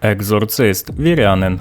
Екзорцист Вірянин.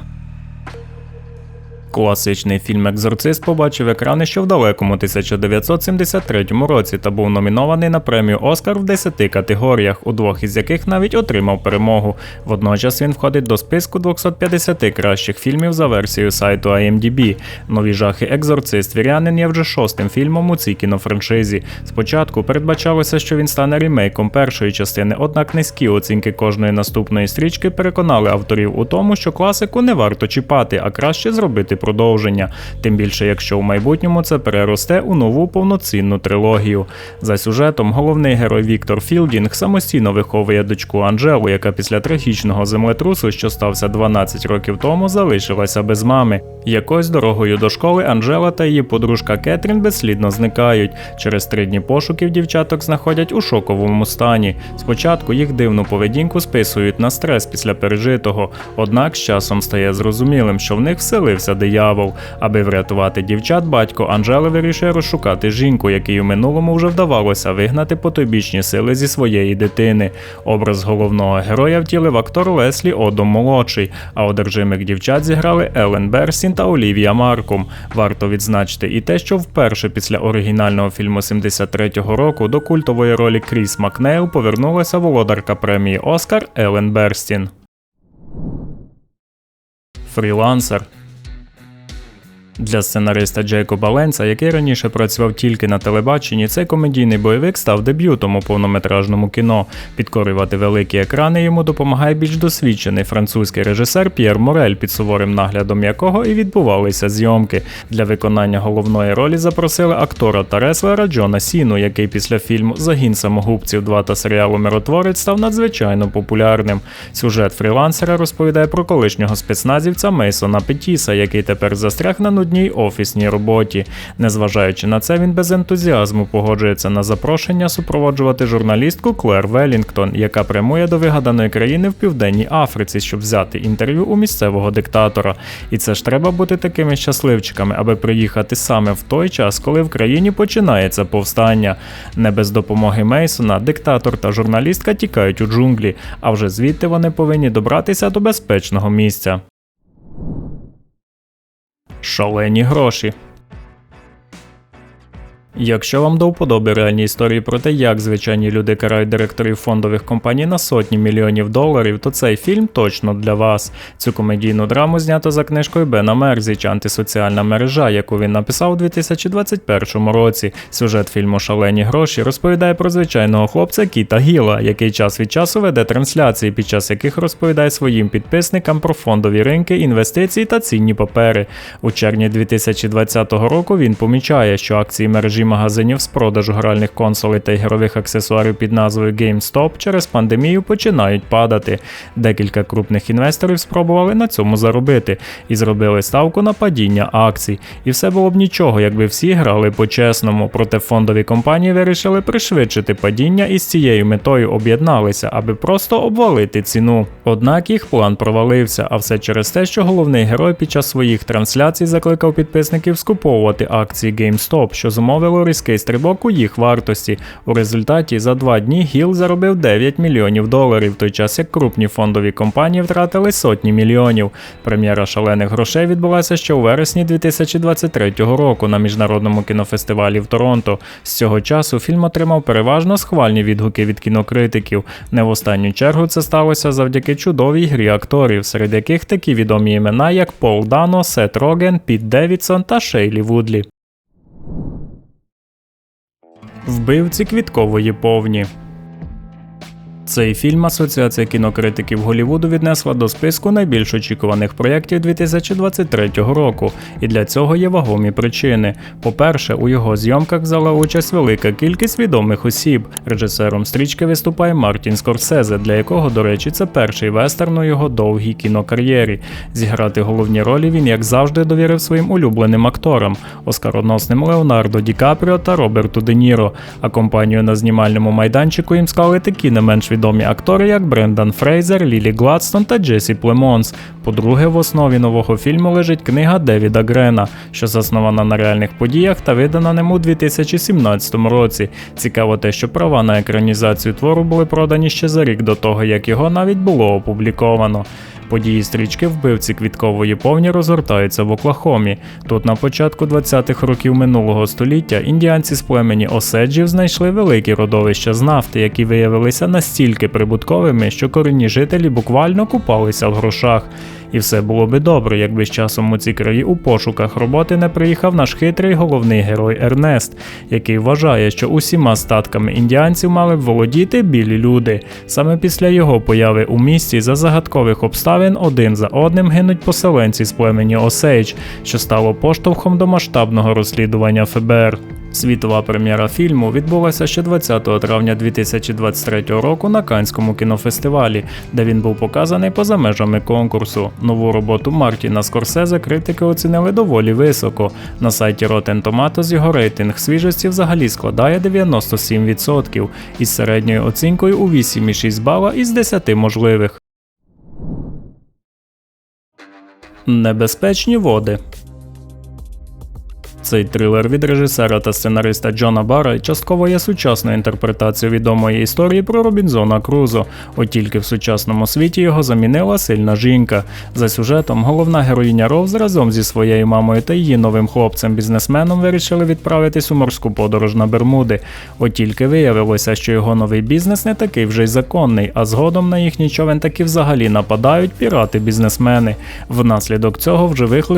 Класичний фільм Екзорцист побачив екрани ще в далекому 1973 році та був номінований на премію Оскар в 10 категоріях, у двох із яких навіть отримав перемогу. Водночас він входить до списку 250 кращих фільмів за версією сайту IMDb. Нові жахи Екзорцист Вірянин є вже шостим фільмом у цій кінофраншизі. Спочатку передбачалося, що він стане ремейком першої частини, однак низькі оцінки кожної наступної стрічки переконали авторів у тому, що класику не варто чіпати, а краще зробити продовження. Тим більше, якщо в майбутньому це переросте у нову повноцінну трилогію. За сюжетом головний герой Віктор Філдінг самостійно виховує дочку Анжелу, яка після трагічного землетрусу, що стався 12 років тому, залишилася без мами. Якось дорогою до школи Анжела та її подружка Кетрін безслідно зникають. Через три дні пошуків дівчаток знаходять у шоковому стані. Спочатку їх дивну поведінку списують на стрес після пережитого, однак з часом стає зрозумілим, що в них вселився диявол. Аби врятувати дівчат, батько Анжели вирішує розшукати жінку, якій у минулому вже вдавалося вигнати потойбічні сили зі своєї дитини. Образ головного героя втілив актор Леслі Одом молодший, а одержимих дівчат зіграли Елен Берсін та Олівія Маркум. Варто відзначити і те, що вперше після оригінального фільму 73-го року до культової ролі Кріс Макнейл повернулася володарка премії Оскар Елен Берстін. Фрілансер для сценариста Джейкоба Ленса, який раніше працював тільки на телебаченні, цей комедійний бойовик став дебютом у повнометражному кіно. Підкорювати великі екрани йому допомагає більш досвідчений французький режисер П'єр Морель, під суворим наглядом якого і відбувалися зйомки. Для виконання головної ролі запросили актора та реслера Джона Сіну, який після фільму Загін самогубців 2 та серіалу Миротворець став надзвичайно популярним. Сюжет фрілансера розповідає про колишнього спецназівця Мейсона Петіса, який тепер застряг на нудній офісній роботі. Незважаючи на це, він без ентузіазму погоджується на запрошення супроводжувати журналістку Клер Велінгтон, яка прямує до вигаданої країни в південній Африці, щоб взяти інтерв'ю у місцевого диктатора. І це ж треба бути такими щасливчиками, аби приїхати саме в той час, коли в країні починається повстання. Не без допомоги Мейсона, диктатор та журналістка тікають у джунглі, а вже звідти вони повинні добратися до безпечного місця. Шалені гроші. Якщо вам до вподоби реальні історії про те, як звичайні люди карають директорів фондових компаній на сотні мільйонів доларів, то цей фільм точно для вас. Цю комедійну драму знято за книжкою Бена Мерзіч антисоціальна мережа, яку він написав у 2021 році. Сюжет фільму Шалені гроші розповідає про звичайного хлопця Кіта Гіла, який час від часу веде трансляції, під час яких розповідає своїм підписникам про фондові ринки, інвестиції та цінні папери. У червні 2020 року він помічає, що акції мережі магазинів з продажу гральних консолей та ігрових аксесуарів під назвою GameStop через пандемію починають падати. Декілька крупних інвесторів спробували на цьому заробити і зробили ставку на падіння акцій. І все було б нічого, якби всі грали по-чесному. Проте фондові компанії вирішили пришвидшити падіння і з цією метою об'єдналися, аби просто обвалити ціну. Однак їх план провалився, а все через те, що головний герой під час своїх трансляцій закликав підписників скуповувати акції GameStop, що зумовило різкий стрибок у їх вартості. У результаті за два дні Гіл заробив 9 мільйонів доларів, в той час як крупні фондові компанії втратили сотні мільйонів. Прем'єра шалених грошей відбулася ще у вересні 2023 року на міжнародному кінофестивалі в Торонто. З цього часу фільм отримав переважно схвальні відгуки від кінокритиків. Не в останню чергу це сталося завдяки чудовій грі акторів, серед яких такі відомі імена, як Пол Дано, Сет Роген, Піт Девідсон та Шейлі Вудлі. Вбивці квіткової повні. Цей фільм Асоціація кінокритиків Голлівуду віднесла до списку найбільш очікуваних проєктів 2023 року, і для цього є вагомі причини. По-перше, у його зйомках взяла участь велика кількість відомих осіб. Режисером стрічки виступає Мартін Скорсезе, для якого, до речі, це перший вестерн у його довгій кінокар'єрі. Зіграти головні ролі він, як завжди, довірив своїм улюбленим акторам оскароносним Леонардо Ді Капріо та Роберту Де Ніро. А компанію на знімальному майданчику їм склали такі не менш відомі актори, як Брендан Фрейзер, Лілі Гладстон та Джесі Племонс. По-друге, в основі нового фільму лежить книга Девіда Грена, що заснована на реальних подіях та видана ним у 2017 році. Цікаво те, що права на екранізацію твору були продані ще за рік до того, як його навіть було опубліковано. Події стрічки вбивці квіткової повні розгортаються в Оклахомі. Тут на початку 20-х років минулого століття індіанці з племені Оседжів знайшли великі родовища з нафти, які виявилися настільки прибутковими, що корінні жителі буквально купалися в грошах. І все було би добре, якби з часом у ці краї у пошуках роботи не приїхав наш хитрий головний герой Ернест, який вважає, що усіма статками індіанців мали б володіти білі люди. Саме після його появи у місті за загадкових обставин один за одним гинуть поселенці з племені Осейдж, що стало поштовхом до масштабного розслідування ФБР. Світова прем'єра фільму відбулася ще 20 травня 2023 року на Канському кінофестивалі, де він був показаний поза межами конкурсу. Нову роботу Мартіна Скорсезе критики оцінили доволі високо. На сайті Rotten Tomatoes його рейтинг свіжості взагалі складає 97% із середньою оцінкою у 8,6 бала із 10 можливих. Небезпечні води. Цей трилер від режисера та сценариста Джона Бара частково є сучасною інтерпретацією відомої історії про Робінзона Крузо, от тільки в сучасному світі його замінила сильна жінка. За сюжетом головна героїня Роуз разом зі своєю мамою та її новим хлопцем-бізнесменом вирішили відправитись у морську подорож на Бермуди. От тільки виявилося, що його новий бізнес не такий вже й законний, а згодом на їхній човен таки взагалі нападають пірати-бізнесмени. Внаслідок цього в живих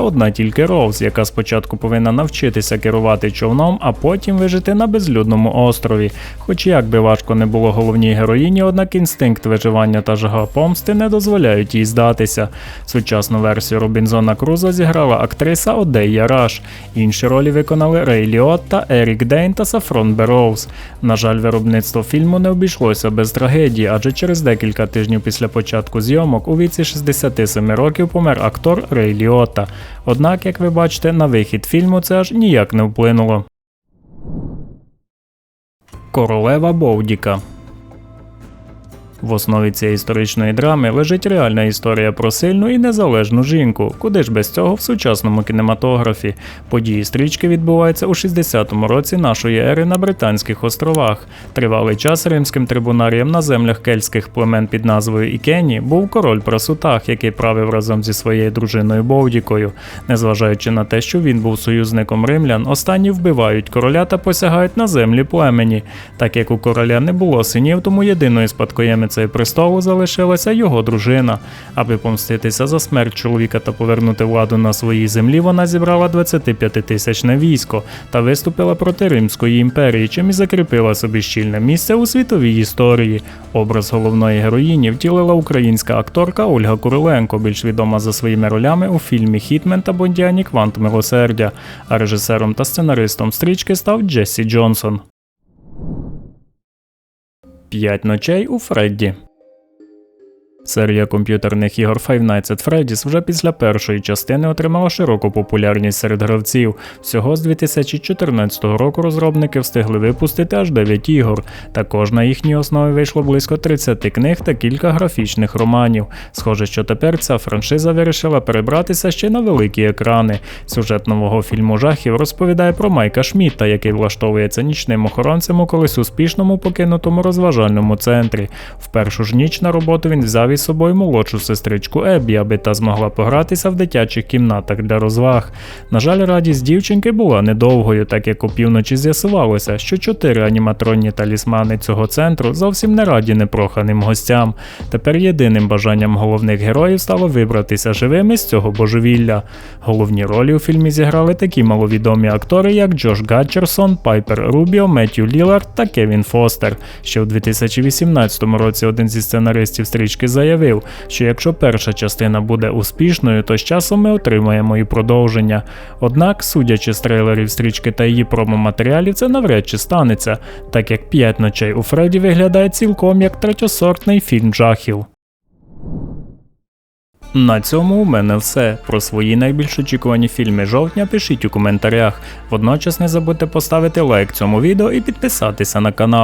одна тільки Роуз, яка спочатку повинна навчитися керувати човном, а потім вижити на безлюдному острові. Хоч як би важко не було головній героїні, однак інстинкт виживання та жага помсти не дозволяють їй здатися. Сучасну версію Робінзона Круза зіграла актриса Одея Раш. Інші ролі виконали Рей Ліотта, Ерік Дейн та Сафрон Бероуз. На жаль, виробництво фільму не обійшлося без трагедії, адже через декілька тижнів після початку зйомок у віці 67 років помер актор Рей Ліотта. Однак, як ви бачите, на вихід фільму це аж ніяк не вплинуло. Королева Бовдіка в основі цієї історичної драми лежить реальна історія про сильну і незалежну жінку, куди ж без цього в сучасному кінематографі. Події стрічки відбуваються у 60-му році нашої ери на Британських островах. Тривалий час римським трибунарієм на землях кельтських племен під назвою Ікені був король Прасутах, який правив разом зі своєю дружиною Бовдікою. Незважаючи на те, що він був союзником римлян, останні вбивають короля та посягають на землі племені. Так як у короля не було синів, тому єдиною спадкоємицею престолу залишилася його дружина. Аби помститися за смерть чоловіка та повернути владу на своїй землі, вона зібрала 25-тисячне військо та виступила проти Римської імперії, чим і закріпила собі щільне місце у світовій історії. Образ головної героїні втілила українська акторка Ольга Куриленко, більш відома за своїми ролями у фільмі Хітмен та Бондіані Квант Милосердя. А режисером та сценаристом стрічки став Джессі Джонсон. П'ять ночей у Фредді. Серія комп'ютерних ігор Five Nights at Freddy's вже після першої частини отримала широку популярність серед гравців. Всього з 2014 року розробники встигли випустити аж 9 ігор. Також на їхній основі вийшло близько 30 книг та кілька графічних романів. Схоже, що тепер ця франшиза вирішила перебратися ще на великі екрани. Сюжет нового фільму жахів розповідає про Майка Шмітта, який влаштовується нічним охоронцем у колись успішному покинутому розважальному центрі. В першу ж ніч на роботу він взяв із собою молодшу сестричку Еббі, аби та змогла погратися в дитячих кімнатах для розваг. На жаль, радість дівчинки була недовгою, так як опівночі з'ясувалося, що чотири аніматронні талісмани цього центру зовсім не раді непроханим гостям. Тепер єдиним бажанням головних героїв стало вибратися живими з цього божевілля. Головні ролі у фільмі зіграли такі маловідомі актори, як Джош Гатчерсон, Пайпер Рубіо, Меттю Лілард та Кевін Фостер. Ще у 2018 році один зі сценаристів стрічки заявив, що якщо перша частина буде успішною, то з часом ми отримаємо і продовження. Однак, судячи з трейлерів стрічки та її промо-матеріалів, це навряд чи станеться, так як п'ять ночей у Фредді виглядає цілком як третьосортний фільм жахів. На цьому у мене все. Про свої найбільш очікувані фільми жовтня пишіть у коментарях. Водночас не забудьте поставити лайк цьому відео і підписатися на канал.